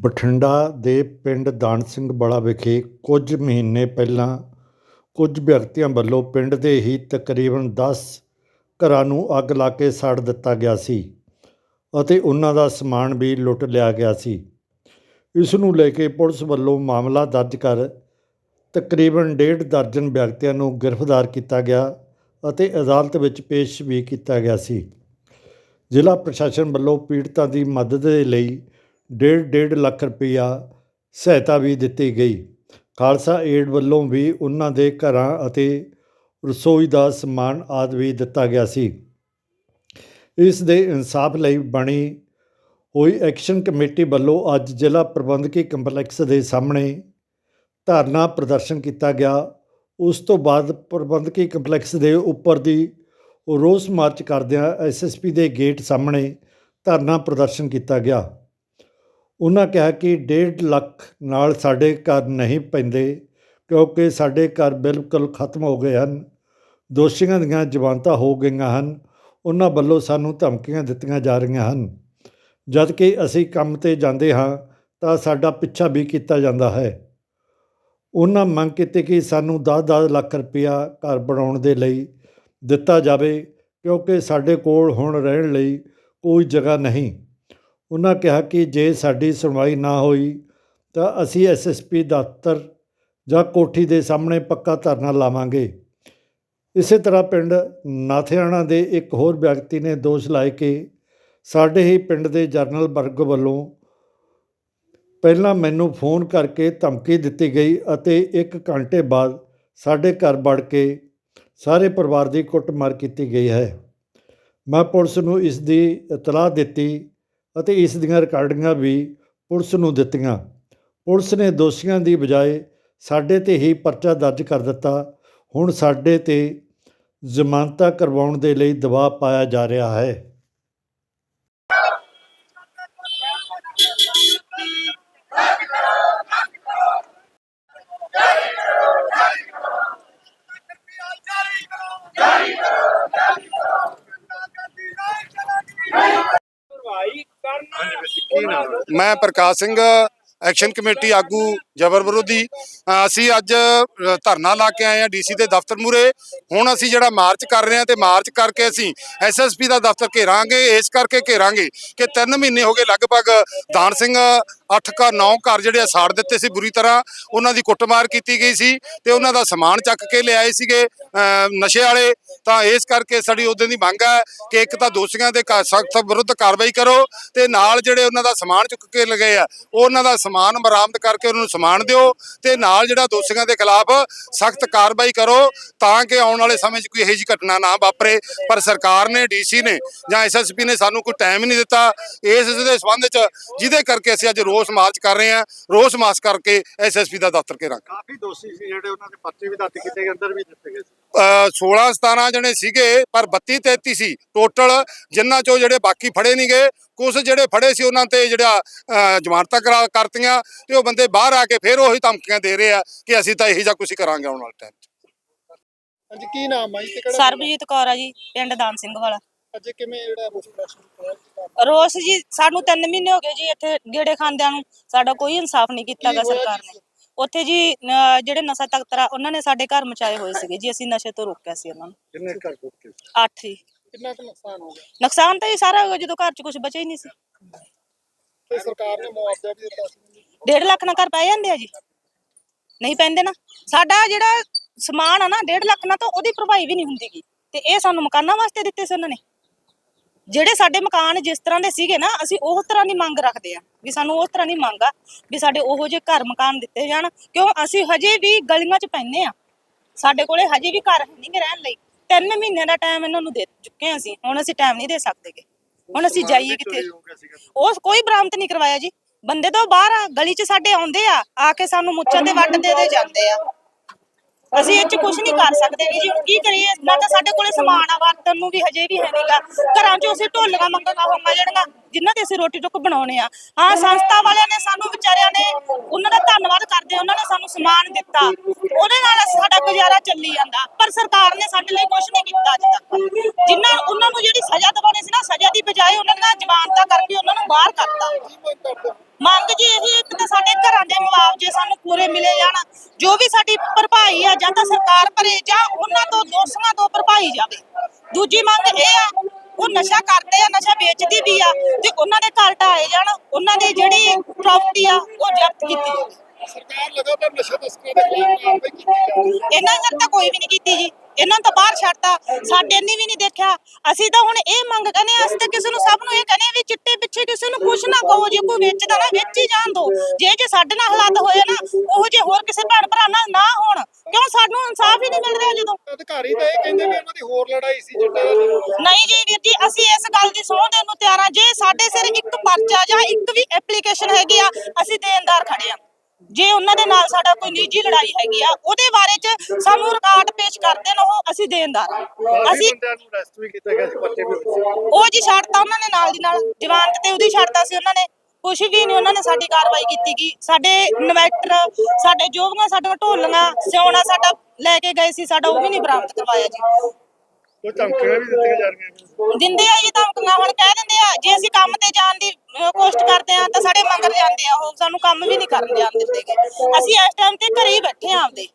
ਬਠਿੰਡਾ ਦੇ ਪਿੰਡ ਦਾਨ ਸਿੰਘ ਵਾਲਾ ਵਿਖੇ ਕੁਝ ਮਹੀਨੇ ਪਹਿਲਾਂ ਕੁਝ ਵਿਅਕਤੀਆਂ ਵੱਲੋਂ ਪਿੰਡ ਦੇ ਹੀ ਤਕਰੀਬਨ 10 ਘਰਾਂ ਨੂੰ ਅੱਗ ਲਾ ਕੇ ਸਾੜ ਦਿੱਤਾ ਗਿਆ ਸੀ ਅਤੇ ਉਹਨਾਂ ਦਾ ਸਮਾਨ ਵੀ ਲੁੱਟ ਲਿਆ ਗਿਆ ਸੀ। ਇਸ ਨੂੰ ਲੈ ਕੇ ਪੁਲਿਸ ਵੱਲੋਂ ਮਾਮਲਾ ਦਰਜ ਕਰ ਤਕਰੀਬਨ ਡੇਢ ਦਰਜਨ ਵਿਅਕਤੀਆਂ ਨੂੰ ਗ੍ਰਿਫਤਾਰ ਕੀਤਾ ਗਿਆ ਅਤੇ ਅਦਾਲਤ ਵਿੱਚ ਪੇਸ਼ ਵੀ ਕੀਤਾ ਗਿਆ ਸੀ। ਜ਼ਿਲ੍ਹਾ ਪ੍ਰਸ਼ਾਸਨ ਵੱਲੋਂ ਪੀੜਤਾਂ ਦੀ ਮਦਦ ਦੇ ਲਈ ਡੇਢ ਡੇਢ ਲੱਖ ਰੁਪਈਆ ਸਹਾਇਤਾ ਵੀ ਦਿੱਤੀ ਗਈ। ਖਾਲਸਾ ਏਡ ਵੱਲੋਂ ਵੀ ਉਹਨਾਂ ਦੇ ਘਰਾਂ ਅਤੇ ਰਸੋਈ ਦਾ ਸਮਾਨ ਆਦਿ ਵੀ ਦਿੱਤਾ ਗਿਆ ਸੀ। ਇਸ ਦੇ ਇਨਸਾਫ ਲਈ ਬਣੀ ਹੋਈ ਐਕਸ਼ਨ ਕਮੇਟੀ ਵੱਲੋਂ ਅੱਜ ਜ਼ਿਲ੍ਹਾ ਪ੍ਰਬੰਧਕੀ ਕੰਪਲੈਕਸ ਦੇ ਸਾਹਮਣੇ ਧਰਨਾ ਪ੍ਰਦਰਸ਼ਨ ਕੀਤਾ ਗਿਆ। ਉਸ ਤੋਂ ਬਾਅਦ ਪ੍ਰਬੰਧਕੀ ਕੰਪਲੈਕਸ ਦੇ ਉੱਪਰ ਦੀ ਰੋਸ ਮਾਰਚ ਕਰਦਿਆਂ ਐਸਐਸਪੀ ਦੇ ਗੇਟ ਸਾਹਮਣੇ ਧਰਨਾ ਪ੍ਰਦਰਸ਼ਨ ਕੀਤਾ ਗਿਆ। ਉਹਨਾਂ ਕਿਹਾ ਕਿ ਡੇਢ ਲੱਖ ਨਾਲ ਸਾਡੇ ਘਰ ਨਹੀਂ ਪੈਂਦੇ ਕਿਉਂਕਿ ਸਾਡੇ ਘਰ ਬਿਲਕੁਲ ਖਤਮ ਹੋ ਗਏ ਹਨ। ਦੋਸ਼ੀਆਂ ਦੀਆਂ ਜ਼ਮਾਨਤਾਂ ਹੋ ਗਈਆਂ ਹਨ। ਉਹਨਾਂ ਵੱਲੋਂ ਸਾਨੂੰ ਧਮਕੀਆਂ ਦਿੱਤੀਆਂ ਜਾ ਰਹੀਆਂ ਹਨ। ਜਦ ਕਿ ਅਸੀਂ ਕੰਮ ਤੇ ਜਾਂਦੇ ਹਾਂ ਤਾਂ ਸਾਡਾ ਪਿੱਛਾ ਵੀ ਕੀਤਾ ਜਾਂਦਾ ਹੈ। ਉਹਨਾਂ ਮੰਗ ਕੀਤੀ ਕਿ ਸਾਨੂੰ 10-10 ਲੱਖ ਰੁਪਇਆ ਘਰ ਬਣਾਉਣ ਦੇ ਲਈ ਦਿੱਤਾ ਜਾਵੇ ਕਿਉਂਕਿ ਸਾਡੇ ਕੋਲ ਹੁਣ ਰਹਿਣ ਲਈ ਕੋਈ ਜਗ੍ਹਾ ਨਹੀਂ। ਉਹਨਾਂ ਕਿਹਾ ਕਿ ਜੇ ਸਾਡੀ ਸੁਣਵਾਈ ਨਾ ਹੋਈ ਤਾਂ ਅਸੀਂ ਐਸਐਸਪੀ ਦਫ਼ਤਰ ਜਾਂ ਕੋਠੀ ਦੇ ਸਾਹਮਣੇ ਪੱਕਾ ਧਰਨਾ ਲਾਵਾਂਗੇ। ਇਸੇ ਤਰ੍ਹਾਂ ਪਿੰਡ ਨਾਥਿਆਣਾ ਦੇ ਇੱਕ ਹੋਰ ਵਿਅਕਤੀ ਨੇ ਦੋਸ਼ ਲਾਏ ਕਿ ਸਾਡੇ ਹੀ ਪਿੰਡ ਦੇ ਜਰਨਲ ਵਰਗ ਵੱਲੋਂ ਪਹਿਲਾਂ ਮੈਨੂੰ ਫੋਨ ਕਰਕੇ ਧਮਕੀ ਦਿੱਤੀ ਗਈ ਅਤੇ 1 ਘੰਟੇ ਬਾਅਦ ਸਾਡੇ ਘਰ ਵੜ ਕੇ ਸਾਰੇ ਪਰਿਵਾਰ ਦੀ ਕੁੱਟਮਾਰ ਕੀਤੀ ਗਈ ਹੈ। ਮੈਂ ਪੁਲਿਸ ਨੂੰ ਇਸ ਦੀ ਇਤਲਾਹ ਦਿੱਤੀ ਅਤੇ ਇਸ ਦੀਆਂ ਰਿਕਾਰਡਿੰਗਾਂ ਵੀ ਪੁਲਿਸ ਨੂੰ ਦਿੱਤੀਆਂ। ਪੁਲਿਸ ਨੇ ਦੋਸ਼ੀਆਂ ਦੀ ਬਜਾਏ ਸਾਡੇ ਤੇ ਹੀ ਪਰਚਾ ਦਰਜ ਕਰ ਦਿੱਤਾ। ਹੁਣ ਸਾਡੇ ਤੇ ਜ਼ਮਾਨਤਾਂ ਕਰਵਾਉਣ ਦੇ ਲਈ ਦਬਾਅ ਪਾਇਆ ਜਾ ਰਿਹਾ ਹੈ। ਮੈਂ ਪ੍ਰਕਾਸ਼ ਸਿੰਘ ਐਕਸ਼ਨ ਕਮੇਟੀ ਆਗੂ ਜਬਰ ਵਿਰੋਧੀ। ਅਸੀਂ ਅੱਜ ਧਰਨਾ ਲਾ ਕੇ ਆਏ ਆ ਡੀਸੀ ਦੇ ਦਫ਼ਤਰ ਮੂਰੇ ਹੁਣ ਅਸੀਂ ਜਿਹੜਾ ਮਾਰਚ ਕਰ ਰਹੇ ਹਾਂ ਤੇ ਮਾਰਚ ਕਰਕੇ ਅਸੀਂ ਐਸਐਸਪੀ ਦਾ ਦਫ਼ਤਰ ਘੇਰਾਂਗੇ। ਇਸ ਕਰਕੇ ਘੇਰਾਂਗੇ ਕਿ 3 ਮਹੀਨੇ ਹੋ ਗਏ ਲਗਭਗ ਦਾਨ ਸਿੰਘ 8 ਘਰ 9 ਘਰ ਜਿਹੜੇ ਆ ਸਾੜ ਦਿੱਤੇ ਸੀ ਬੁਰੀ ਤਰ੍ਹਾਂ। ਉਹਨਾਂ ਦੀ ਕੁੱਟਮਾਰ ਕੀਤੀ ਗਈ ਸੀ ਤੇ ਉਹਨਾਂ ਦਾ ਸਮਾਨ ਚੱਕ ਕੇ ਲਿਆਏ ਸੀਗੇ ਨਸ਼ੇ ਵਾਲੇ। ਤਾਂ ਇਸ ਕਰਕੇ ਸਾਡੀ ਉਦੋਂ ਦੀ ਮੰਗ ਹੈ ਕਿ ਇੱਕ ਤਾਂ ਦੋਸ਼ੀਆਂ ਦੇ ਸਖਤ ਵਿਰੁੱਧ ਕਾਰਵਾਈ ਕਰੋ ਤੇ ਨਾਲ ਜਿਹੜੇ ਉਹਨਾਂ ਦਾ ਸਮਾਨ ਚੁੱਕ ਕੇ ਲਗਏ ਆ, ਉਹਨਾਂ ਦਾ ਸਮਾਨ ਬਰਾਮਦ ਕਰਕੇ ਉਹਨਾਂ ਨੂੰ ਸਮਾਨ ਦਿਓ ਤੇ ਨਾਲ ਜਿਹੜਾ ਦੋਸ਼ੀਆਂ ਦੇ ਖਿਲਾਫ ਸਖਤ ਕਾਰਵਾਈ ਕਰੋ ਤਾਂ ਕਿ ਆਉਣ ਵਾਲੇ ਸਮੇਂ 'ਚ ਕੋਈ ਇਹੋ ਜਿਹੀ ਘਟਨਾ ਨਾ ਵਾਪਰੇ। ਪਰ ਸਰਕਾਰ ਨੇ, ਡੀਸੀ ਨੇ ਜਾਂ ਐਸਐਸਪੀ ਨੇ ਸਾਨੂੰ ਕੋਈ ਟਾਈਮ ਨਹੀਂ ਦਿੱਤਾ। ਇਸ ਦੇ ਸੰਬੰਧ 'ਚ ਜਿਹਦੇ ਕਰਕੇ ਅਸੀਂ ਅੱਜ ਰੋਸ ਮਾਰਚ ਕਰ ਰਹੇ ਹਾਂ, ਰੋਸ ਮਾਰਚ ਕਰਕੇ ਐਸਐਸਪੀ ਦਾ ਦਫ਼ਤਰ ਘੇਰਾਂਗੇ। ਕਾਫੀ ਦੋਸ਼ੀ ਸੀ ਜਿਹੜੇ ਉਹਨਾਂ ਦੇ ਪਰਚੇ ਵੀ ਦੱਤ ਕੀਤੇ ਗਏ, ਅੰਦਰ ਵੀ ਦਿੱਤੇ ਗਏ 16 17 ਜਣੇ ਸੀਗੇ ਪਰ 32 33 ਸੀ ਟੋਟਲ ਜਿਨ੍ਹਾਂ ਚੋਂ ਜਿਹੜੇ ਬਾਕੀ ਫੜੇ ਨਹੀਂ ਗਏ ਕੁਝ ਜਿਹੜੇ ਫੜੇ ਸੀ ਉਹਨਾਂ ਤੇ ਜਿਹੜਾ ਜ਼ਮਾਨਤਾਂ ਕਰਾ ਕਰਤੀਆਂ ਤੇ ਉਹ ਬੰਦੇ ਬਾਹਰ ਆ ਕੇ ਫਿਰ ਉਹੀ ਧਮਕੀਆਂ ਦੇ ਰਹੇ ਆ ਕਿ ਅਸੀਂ ਤਾਂ ਇਹੀ ਜਿਹਾ ਕੁਝ ਕਰਾਂਗੇ ਆਉਣ ਵਾਲੇ ਟਾਈਮ 'ਚ। ਹਾਂਜੀ ਕੀ ਨਾਮ ਹੈ ਜੀ ਤੇ ਕਿਹੜਾ ਸਰਬਜੀਤ ਕੌਰ ਆ ਜੀ ਪਿੰਡ ਦਾਨ ਸਿੰਘ ਵਾਲਾ। ਅੱਜ ਕਿਵੇਂ ਜਿਹੜਾ ਰੋਸ ਪ੍ਰਦਰਸ਼ਨ ਰੋਸ ਜੀ ਸਾਨੂੰ 3 ਮਹੀਨੇ ਹੋ ਗਏ ਜੀ ਇੱਥੇ ਗੇੜੇ ਖਾਂਦਿਆਂ ਨੂੰ ਸਾਡਾ ਕੋਈ ਇਨਸਾਫ ਨਹੀਂ ਕੀਤਾਗਾ ਕੀ ਹੋਇਆ ਸਰਕਾਰ ਜੀ? ਨੇ। ਉੱਥੇ ਜੀ ਅਹ ਜਿਹੜੇ ਨਸ਼ਾ ਤਖਤਰਾ ਉਹਨਾਂ ਨੇ ਸਾਡੇ ਘਰ ਮਚਾਏ ਹੋਏ ਸੀਗੇ ਜੀ ਅਸੀਂ ਨਸ਼ੇ ਤੋਂ ਰੋਕਿਆ ਸੀ ਉਹਨਾਂ ਨੂੰ। ਕਿੰਨੇ ਘਰ ਟੁੱਟੇ ਅੱਠ ਹੀ। ਕਿੰਨਾ ਕੁ ਨੁਕਸਾਨ ਹੋ ਗਿਆ? ਨੁਕਸਾਨ ਤਾਂ ਜੀ ਸਾਰਾ ਹੋ ਗਿਆ ਜਦੋਂ ਘਰ 'ਚ ਕੁਝ ਬਚਿਆ ਹੀ ਨਹੀਂ ਸੀ। ਤੇ ਸਰਕਾਰ ਨੇ ਮੁਆਵਜ਼ਾ ਵੀ ਦਿੱਤਾ ਸੀ। 1.5 ਲੱਖ ਨਾਲ ਘਰ ਪੈ ਜਾਂਦੇ ਆ ਜੀ। ਨਹੀਂ ਪੈਂਦੇ ਨਾ। ਸਾਡਾ ਜਿਹੜਾ ਸਮਾਨ ਆ ਨਾ 1.5 ਲੱਖ ਨਾਲ ਤਾਂ ਉਹਦੀ ਭਰਪਾਈ ਵੀ ਨਹੀਂ ਹੁੰਦੀਗੀ ਤੇ ਇਹ ਸਾਨੂੰ ਮਕਾਨਾਂ ਵਾਸਤੇ ਦਿੱਤੇ ਸੀ ਉਹਨਾਂ ਨੇ। ਜਿਹੜੇ ਸਾਡੇ ਮਕਾਨ ਜਿਸ ਤਰ੍ਹਾਂ ਦੇ ਸੀਗੇ ਨਾ ਅਸੀਂ ਉਹ ਤਰ੍ਹਾਂ ਦੀ ਮੰਗ ਰੱਖਦੇ ਆ ਵੀ ਸਾਨੂੰ ਉਸ ਤਰ੍ਹਾਂ ਦੀ ਮੰਗ ਆ ਵੀ ਸਾਡੇ ਉਹੋ ਜਿਹੇ ਘਰ ਮਕਾਨ ਦਿੱਤੇ ਜਾਣ ਕਿਉਂ ਅਸੀਂ ਹਜੇ ਵੀ ਗਲੀਆਂ 'ਚ ਪੈਂਦੇ ਆ ਸਾਡੇ ਕੋਲੇ ਹਜੇ ਵੀ ਘਰ ਨਹੀਂ ਗੇ ਰਹਿਣ ਲਈ। ਤਿੰਨ ਮਹੀਨਿਆਂ ਦਾ ਟਾਈਮ ਇਹਨਾਂ ਨੂੰ ਦੇ ਚੁੱਕੇ ਅਸੀਂ ਹੁਣ ਅਸੀਂ ਟਾਈਮ ਨਹੀਂ ਦੇ ਸਕਦੇਗੇ ਹੁਣ ਅਸੀਂ ਜਾਈਏ ਕਿੱਥੇ? ਹੋ ਗਿਆ ਸੀਗਾ? ਉਸ ਕੋਈ ਬਰਾਮਦ ਨਹੀਂ ਕਰਵਾਇਆ ਜੀ। ਬੰਦੇ ਤਾਂ ਬਾਹਰ ਆ ਗਲੀ 'ਚ ਸਾਡੇ ਆਉਂਦੇ ਆ ਆ ਕੇ ਸਾਨੂੰ ਮੁੱਛਾਂ ਤੇ ਵੱਟ ਦੇ ਦੇ ਜਾਂਦੇ ਆ। ਅਸੀਂ ਇਹ 'ਚ ਕੁਝ ਨਹੀਂ ਕਰ ਸਕਦੇ ਵੀ ਜੀ। ਹੁਣ ਕੀ ਕਰੀਏ? ਨਾ ਤਾਂ ਸਾਡੇ ਕੋਲੇ ਸਮਾਨ ਆ ਵਰਤਨ ਨੂੰ ਵੀ ਹਜੇ ਵੀ ਹੈ ਨਹੀਂਗਾ। ਘਰਾਂ 'ਚੋਂ ਅਸੀਂ ਢੋਲੀਆਂ ਮੰਗਾਂਗਾ ਹੋਵਾਂ ਜਿਹੜੀਆਂ, ਜਿਨ੍ਹਾਂ ਤੇ ਅਸੀਂ ਰੋਟੀ ਟੁੱਕ ਬਣਾਉਣੇ ਆ। ਹਾਂ, ਸੰਸਥਾ ਵਾਲਿਆਂ ਨੇ ਸਾਨੂੰ, ਵਿਚਾਰਿਆਂ ਨੇ ਉਹਨਾਂ ਦਾ ਧੰਨਵਾਦ ਕਰਦੇ, ਉਹਨਾਂ ਨੇ ਸਾਨੂੰ ਸਮਾਨ ਦਿੱਤਾ। ਉਹਦੇ ਨਾਲ ਸਾਡਾ ਗੁਜ਼ਾਰਾ ਚੱਲੀ ਜਾਂਦਾ। ਪਰ ਸਰਕਾਰ ਨੇ ਸਾਡੇ ਲਈ ਕੁਝ ਨਹੀਂ ਕੀਤਾ ਅੱਜ ਤੱਕ। ਜਿਨ੍ਹਾਂ ਉਹਨਾਂ ਨੂੰ ਜਿਹੜੀ ਸਜ਼ਾ ਦਿਵਾਉਣੀ ਸੀ ਨਾ, ਸਜ਼ਾ ਦੀ ਬਜਾਏ ਉਹਨਾਂ ਨੇ ਜ਼ਮਾਨਤਾਂ ਕਰਕੇ ਉਹਨਾਂ ਨੂੰ ਬਾਹਰ ਕਰਤਾ ਕੀ ਮੰਗ ਕਰਦੇ ਹੋ? ਮੰਗ ਜੀ ਸਾਡੇ ਘਰਾਂ ਦੇ ਮੁਆਵਜ਼ੇ ਸਾਨੂੰ ਪੂਰੇ ਮਿਲੇ ਜਾਣ। ਜੋ ਵੀ ਸਾਡੀ ਭਰਪਾਈ ਸਰਕਾਰ ਭਰੇ ਜਾਂ ਉਹਨਾਂ ਤੋਂ ਦੋਸ਼ੀਆਂ ਤੋਂ ਭਰਪਾਈ ਜਾਵੇ। ਦੂਜੀ ਮੰਗ ਇਹ ਆ ਉਹ ਨਸ਼ਾ ਕਰਦੇ ਆ ਨਸ਼ਾ ਵੇਚਦੀ ਵੀ ਆ ਤੇ ਉਹਨਾਂ ਦੇ ਘਰ ਢਾਏ ਜਾਣ ਉਹਨਾਂ ਦੀ ਜਿਹੜੀ ਪ੍ਰਾਪਰਟੀ ਆ ਉਹ ਜ਼ਬਤ ਕੀਤੀ ਜਾਵੇ। ਸਰਕਾਰ ਲਗਾਤਾਰ ਨਸ਼ਾ ਤਸਕਰਾਂ ਦੇ ਖਿਲਾਫ ਕਾਰਵਾਈ ਕੀਤੀ ਜਾ ਰਹੀ ਹੈ। ਇਹਨਾਂ ਨੇ ਤਾਂ ਕੋਈ ਵੀ ਨਹੀਂ ਕੀਤੀ ਜੀ। ਇਹਨਾਂ ਨੂੰ ਤਾਂ ਬਾਹਰ ਛੱਡਤਾ। ਸਾਡੇ ਇੰਨੀ ਵੀ ਨਹੀਂ ਦੇਖਿਆ। ਅਸੀਂ ਤਾਂ ਹੁਣ ਇਹ ਮੰਗ ਕਰਨੇ ਆ ਅਸੀਂ ਤਾਂ ਕਿਸੇ ਨੂੰ ਸਭ ਨੂੰ ਇਹ ਕਹਿੰਦੇ ਆ ਵੀ ਚਿੱਟੇ ਪਿੱਛੇ ਕਿਸੇ ਨੂੰ ਕੁਛ ਨਾ ਕਹੋ ਜੇ ਕੋਈ ਵੇਚਦਾ ਨਾ ਵੇਚ ਹੀ ਜਾਣ ਦੋ। ਜੇ ਜੇ ਸਾਡੇ ਨਾਲ ਹਾਲਾਤ ਹੋਏ ਨਾ ਉਹ ਜੇ ਹੋਰ ਕਿਸੇ ਭੈਣ ਭਰਾ ਨਾਲ ਨਾ ਹੋਣ। ਕਿਉਂ ਸਾਨੂੰ ਇਨਸਾਫ ਹੀ ਨਹੀਂ ਮਿਲ ਰਿਹਾ ਜਦੋਂ? ਅਧਿਕਾਰੀ ਤਾਂ ਇਹ ਕਹਿੰਦੇ ਵੀ ਉਹਨਾਂ ਦੀ ਹੋਰ ਲੜਾਈ ਸੀ ਚਿੱਟੇ ਦੀ ਨਹੀਂ ਜੀ ਵੀਰ ਜੀ ਅਸੀਂ ਇਸ ਗੱਲ ਦੀ ਸਹੁੰ ਦੇਣ ਨੂੰ ਤਿਆਰ ਹਾਂ ਜੇ ਸਾਡੇ ਸਿਰ ਇੱਕ ਪਰਚਾ ਜਾਂ ਇੱਕ ਵੀ ਐਪਲੀਕੇਸ਼ਨ ਹੈਗੀ ਆ ਅਸੀਂ ਦੇਣਦਾਰ ਖੜੇ ਆ। ਜੇ ਉਹਨਾਂ ਦੇ ਨਾਲ ਸਾਡਾ ਕੋਈ ਨਿੱਜੀ ਲੜਾਈ ਹੈਗੀ ਆ ਉਹਦੇ ਬਾਰੇ ਚ ਸਾਨੂੰ ਰਿਕਾਰਡ ਪੇਸ਼ ਕਰ ਦੇਣ ਉਹ ਅਸੀਂ ਦੇਣਦਾਰ। ਅਸੀਂ ਬੰਦਿਆਂ ਨੂੰ ਅਰੈਸਟ ਵੀ ਕੀਤਾ ਗਿਆ ਸੀ ਪਰਚੇ ਵੀ ਹੋਏ ਸੀ। ਉਹ ਜੀ ਛੱਡਤਾ ਉਹਨਾਂ ਨੇ ਨਾਲ ਦੀ ਨਾਲ। ਜਵਾਨਤ ਤੇ ਉਹਦੀ ਛੱਡਤਾ ਸੀ ਉਹਨਾਂ ਨੇ। ਕੁਛ ਵੀ ਨਹੀਂ ਉਹਨਾਂ ਨੇ ਸਾਡੀ ਕਾਰਵਾਈ ਕੀਤੀ ਗਈ ਸਾਡੇ ਇਨਵੈਟਰ ਸਾਡੇ ਜੋਗੀਆਂ ਸਾਡੇ ਢੋਲੀਆਂ ਸਿਉਣਾ ਸਾਡਾ ਲੈ ਕੇ ਗਏ ਸੀ ਸਾਡਾ ਉਹ ਵੀ ਨਹੀਂ ਬਰਾਮਦ ਕਰਵਾਇਆ ਜੀ। ਕੋਈ ਧਮਕੀਆਂ ਵੀ ਦਿੱਤੀਆਂ ਜਾ ਰਹੀਆਂ ਨੇ? ਦਿੰਦੇ ਆ ਜੀ ਧਮਕੀਆਂ ਹੁਣ ਕਹਿ ਦਿੰਦੇ ਆ ਜੇ ਅਸੀਂ ਕੰਮ ਤੇ ਜਾਣ ਦੀ ਅਹ, ਕਰਦੇ ਆ ਤਾਂ ਸਾਡੇ ਮੰਗਰ ਜਾਂਦੇ ਆ ਉਹ ਸਾਨੂੰ ਕੰਮ ਵੀ ਨਹੀਂ ਕਰਨ ਜਾਣ ਦਿੰਦੇ ਅਸੀਂ ਇਸ ਟਾਈਮ ਤੇ ਘਰੇ ਹੀ ਬੈਠੇ ਆ ਆਪਦੇ।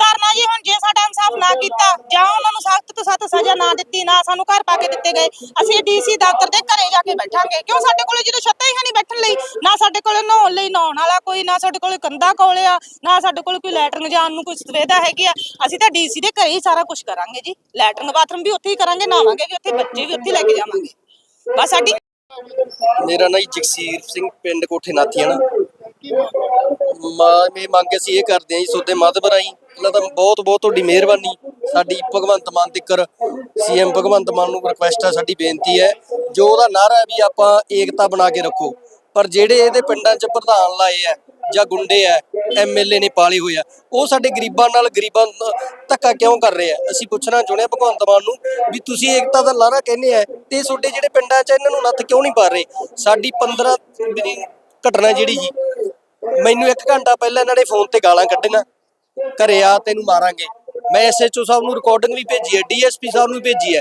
ਧਰਨਾ ਜੀ ਹੁਣ ਜੇ ਸਾਡਾ ਇਨਸਾਫ ਨਾ ਕੀਤਾ ਜਾਂ ਉਹਨਾਂ ਨੂੰ ਸਖਤ ਤੋਂ ਸਖਤ ਸਜ਼ਾ ਨਾ ਦਿੱਤੀ ਨਾ ਸਾਨੂੰ ਘਰ ਪਾ ਕੇ ਦਿੱਤੇ ਗਏ ਅਸੀਂ ਡੀਸੀ ਦਫ਼ਤਰ ਦੇ ਘਰੇ ਜਾ ਕੇ ਬੈਠਾਂਗੇ। ਕਿਉਂ ਸਾਡੇ ਕੋਲੇ ਜਦੋਂ ਛੱਤਾਂ ਹੀ ਨਹੀਂ ਬੈਠਣ ਲਈ? ਨਾ ਸਾਡੇ ਕੋਲੇ ਨਹਾਉਣ ਲਈ ਨਹਾਉਣ ਵਾਲਾ ਕੋਈ ਨਾ ਸਾਡੇ ਕੋਲ ਕੰਧਾ ਕੋਲੇ ਆ ਨਾ ਸਾਡੇ ਕੋਲੇ ਕੋਈ ਲੈਟਰਿੰਗ ਜਾਣ ਨੂੰ ਕੋਈ ਸੁਵਿਧਾ ਹੈਗੀ ਆ। ਅਸੀਂ ਤਾਂ ਡੀਸੀ ਦੇ ਘਰੇ ਹੀ ਸਾਰਾ ਕੁਝ ਕਰਾਂਗੇ ਜੀ। ਲੈਟਰਨ ਬਾਥਰੂਮ ਵੀ ਉੱਥੇ ਹੀ ਕਰਾਂਗੇ ਨਹਾਵਾਂਗੇ ਵੀ ਉੱਥੇ ਬੱਚੇ ਵੀ ਉੱਥੇ ਲੈ ਕੇ ਜਾਵਾਂਗੇ। ਬਸ ਸਾਡੀ ਮੇਰਾ ਨਾਂ ਜੀ ਜਗਸੀਰ ਸਿੰਘ, ਪਿੰਡ ਕੋਠੇ ਨਾਥੀ ਹੈ ਨਾ। ਮੰਗ ਮਾਂ ਮੇ ਮੰਗ ਅਸੀਂ ਇਹ ਕਰਦੇ ਹਾਂ ਜੀ, ਸੋਦੇ ਮਾਧਵ ਰਾਹੀਂ। ਪਹਿਲਾਂ ਤਾਂ ਬਹੁਤ ਬਹੁਤ ਤੁਹਾਡੀ ਮਿਹਰਬਾਨੀ। ਸਾਡੀ ਭਗਵੰਤ ਮਾਨ ਤਿੱਕਰ, ਸੀਐਮ ਭਗਵੰਤ ਮਾਨ ਨੂੰ ਰਿਕੁਐਸਟ ਹੈ ਸਾਡੀ ਬੇਨਤੀ ਹੈ। ਜੋ ਉਹਦਾ ਨਾਰਾ ਵੀ ਆਪਾਂ ਏਕਤਾ ਬਣਾ ਕੇ ਰੱਖੋ। ਪਰ ਜਿਹੜੇ ਇਹਦੇ ਪਿੰਡਾਂ 'ਚ ਪ੍ਰਧਾਨ ਲਾਏ ਆ ਜਾਂ ਗੁੰਡੇ ਆ ਐਮਐਲਏ ਨੇ ਪਾਲੇ ਹੋਏ ਆ। ਉਹ ਸਾਡੇ ਗਰੀਬਾਂ ਨਾਲ ਗਰੀਬਾਂ ਨੂੰ ਧੱਕਾ ਕਿਉਂ ਕਰ ਰਹੇ ਆ? ਅਸੀਂ ਪੁੱਛਣਾ ਚਾਹੁੰਦੇ ਆ ਭਗਵੰਤ ਮਾਨ ਨੂੰ ਵੀ ਤੁਸੀਂ ਏਕਤਾ ਦਾ ਲਾਰਾ ਕਹਿੰਦੇ ਆ ਤੇ ਤੁਹਾਡੇ ਜਿਹੜੇ ਪਿੰਡਾਂ 'ਚ ਇਹਨਾਂ ਨੂੰ ਨੱਥ ਕਿਉਂ ਨਹੀਂ ਪਾ ਰਹੇ? ਸਾਡੀ 15 ਦੀ ਘਟਨਾ ਜਿਹੜੀ ਜੀ, ਮੈਨੂੰ ਇੱਕ ਘੰਟਾ ਪਹਿਲਾਂ ਇਹਨਾਂ ਨੇ ਫੋਨ ਤੇ ਗਾਲਾਂ ਕੱਢੀਆਂ। ਘਰੇ ਆ ਤੈਨੂੰ ਮਾਰਾਂਗੇ। ਮੈਂ ਐਸਐਚਓ ਸਾਹਿਬ ਨੂੰ ਰਿਕਾਰਡਿੰਗ ਵੀ ਭੇਜੀ ਹੈ ਡੀਐਸਪੀ ਸਾਹਿਬ ਨੂੰ ਵੀ ਭੇਜੀ ਹੈ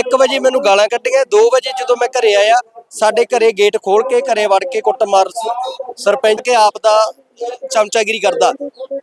1 ਵਜੇ ਮੈਨੂੰ ਗਾਲਾਂ ਕੱਢੀਆਂ 2 ਵਜੇ ਜਦੋਂ ਮੈਂ ਘਰੇ ਆਇਆ ਸਾਡੇ ਘਰੇ ਗੇਟ ਖੋਲ ਕੇ ਘਰੇ ਵੜ ਕੇ ਕੁੱਟਮਾਰ ਸ- ਸਰਪੰਚ ਕੇ ਆਪ ਦਾ ਚਮਚਾਗਿਰੀ ਕਰਦਾ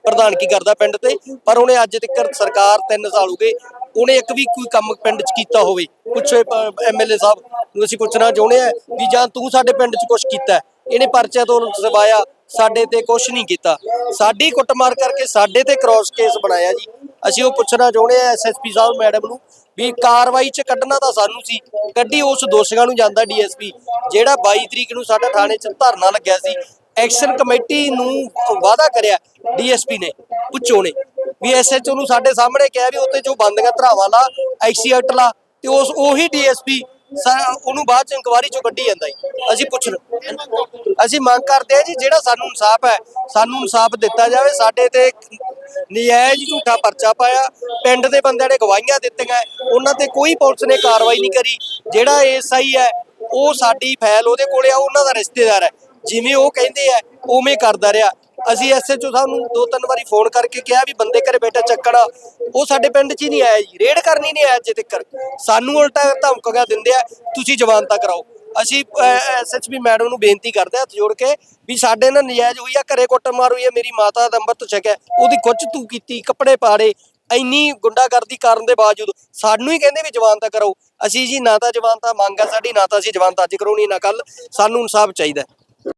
ਪ੍ਰਧਾਨਗੀ ਕਰਦਾ ਪਿੰਡ ਤੇ? ਪਰ ਉਹਨੇ ਅੱਜ ਤੱਕ ਸਰਕਾਰ 3 ਸਾਲ ਹੋ ਗਏ, ਉਹਨੇ ਇੱਕ ਵੀ ਕੋਈ ਕੰਮ ਪਿੰਡ 'ਚ ਕੀਤਾ ਹੋਵੇ। ਪੁੱਛੇ ਐਮਐਲਏ ਸਾਹਿਬ ਨੂੰ ਅਸੀਂ ਪੁੱਛਣਾ ਚਾਹੁੰਦੇ ਆ ਵੀ ਜਾਂ ਤੂੰ ਸਾਡੇ ਪਿੰਡ 'ਚ ਕੁਝ ਕੀਤਾ ਇਹਨੇ ਪਰਚਾ ਤੋਂ ਸਵਾਇਆ ਸਾਡੇ ਤੇ ਕੁਝ ਨਹੀਂ ਕੀਤਾ। ਸਾਡੀ ਕੁੱਟਮਾਰ ਕਰਕੇ ਸਾਡੇ ਤੇ ਕ੍ਰਾਸ ਕੇਸ ਬਣਾਇਆ ਜੀ। ਅਸੀਂ ਉਹ ਪੁੱਛਣਾ ਚਾਹੁੰਦੇ ਆ ਐਸਐਸਪੀ ਸਾਹਿਬ ਮੈਡਮ ਨੂੰ ਵੀ ਕਾਰਵਾਈ 'ਚ ਕੱਢਣਾ ਤਾਂ ਸਾਨੂੰ ਸੀ, ਕੱਢੀ ਉਸ ਦੋਸ਼ੀਆਂ ਨੂੰ ਜਾਂਦਾ ਡੀਐਸਪੀ ਜਿਹੜਾ 22 ਤਰੀਕ ਨੂੰ ਸਾਡਾ ਥਾਣੇ 'ਚ ਧਰਨਾ ਲੱਗਿਆ ਸੀ ਐਕਸ਼ਨ ਕਮੇਟੀ ਨੂੰ ਵਾਅਦਾ ਕਰਿਆ ਡੀਐਸਪੀ ਨੇ, ਪੁੱਛੋ ਨੇ ਵੀ ਐਸਐਚਓ ਨੂੰ ਸਾਡੇ ਸਾਹਮਣੇ ਕਿਹਾ ਵੀ ਉੱਤੇ ਜੋ ਬੰਦੀਆਂ ਧਰਾਵਾਂ ਲਾ ਆਈਸੀ ਐਕਟ ਲਾ ਤੇ ਉਸ ਉਹੀ ਡੀਐਸਪੀ ਉਹਨੂੰ ਬਾਅਦ ਚ ਇਨਕੁਆਰੀ ਚੋਂ ਕੱਢੀ ਜਾਂਦਾ ਜੀ। ਅਸੀਂ ਪੁੱਛ ਅਸੀਂ ਮੰਗ ਕਰਦੇ ਆ ਜੀ, ਜਿਹੜਾ ਸਾਨੂੰ ਇਨਸਾਫ ਹੈ, ਸਾਨੂੰ ਇਨਸਾਫ ਦਿੱਤਾ ਜਾਵੇ। ਸਾਡੇ ਤੇ ਨਜਾਇਜ਼ ਝੂਠਾ ਪਰਚਾ ਪਾਇਆ। ਪਿੰਡ ਦੇ ਬੰਦਿਆਂ ਨੇ ਗਵਾਹੀਆਂ ਦਿੱਤੀਆਂ। ਉਹਨਾਂ ਤੇ ਕੋਈ ਪੁਲਿਸ ਨੇ ਕਾਰਵਾਈ ਨਹੀਂ ਕਰੀ। ਜਿਹੜਾ ਐਸਆਈ ਹੈ, ਉਹ ਸਾਡੀ ਫਾਈਲ ਉਹਦੇ ਕੋਲੇ ਆ, ਉਹਨਾਂ ਦਾ ਰਿਸ਼ਤੇਦਾਰ ਹੈ। ਜਿਵੇਂ ਉਹ ਕਹਿੰਦੇ ਆ, ਉਵੇਂ ਕਰਦਾ ਰਿਹਾ। ਅਸੀਂ ਐਸਐਚਓ ਸਾਹਿਬ ਨੂੰ ਦੋ ਤਿੰਨ ਵਾਰੀ ਫੋਨ ਕਰਕੇ ਕਿਹਾ ਵੀ ਬੰਦੇ ਘਰੇ ਬੈਠਾ ਚੱਕਣਾ। ਉਹ ਸਾਡੇ ਪਿੰਡ 'ਚ ਹੀ ਨਹੀਂ ਆਇਆ ਜੀ। ਰੇਡ ਕਰਨੀ ਨਹੀਂ ਆਇਆ ਅਜੇ ਤੱਕ। ਸਾਨੂੰ ਉਲਟਾ ਧਮਕੀਆਂ ਦਿੰਦੇ ਆ, ਤੁਸੀਂ ਜ਼ਮਾਨਤਾਂ ਕਰਾਓ। ਅਸੀਂ ਐਸਐਚਪੀ ਮੈਡਮ ਨੂੰ ਬੇਨਤੀ ਕਰਦੇ ਆ ਹੱਥ ਜੋੜ ਕੇ ਵੀ ਸਾਡੇ ਨਾਲ ਨਜਾਇਜ਼ ਹੋਈ ਆ, ਘਰੇ ਕੁੱਟ ਮਾਰ ਹੋਈ ਆ, ਮੇਰੀ ਮਾਤਾ ਦਾ ਅੰਮ੍ਰਿਤ ਛਕਿਆ ਉਹਦੀ ਖੁੱਚ ਤੂੰ ਕੀਤੀ, ਕੱਪੜੇ ਪਾੜੇ, ਇੰਨੀ ਗੁੰਡਾਗਰਦੀ ਕਰਨ ਦੇ ਬਾਵਜੂਦ ਸਾਨੂੰ ਹੀ ਕਹਿੰਦੇ ਵੀ ਜਵਾਨਤਾ ਕਰੋ ਅਸੀਂ ਜੀ ਨਾ ਤਾਂ ਜਵਾਨਤਾ ਮੰਗ ਆ ਸਾਡੀ, ਨਾ ਤਾਂ ਅਸੀਂ ਜਵਾਨਤਾ ਅੱਜ ਕਰਾਉਣੀ ਨਾ ਕੱਲ ਸਾਨੂੰ ਇਨਸਾਫ ਚਾਹੀਦਾ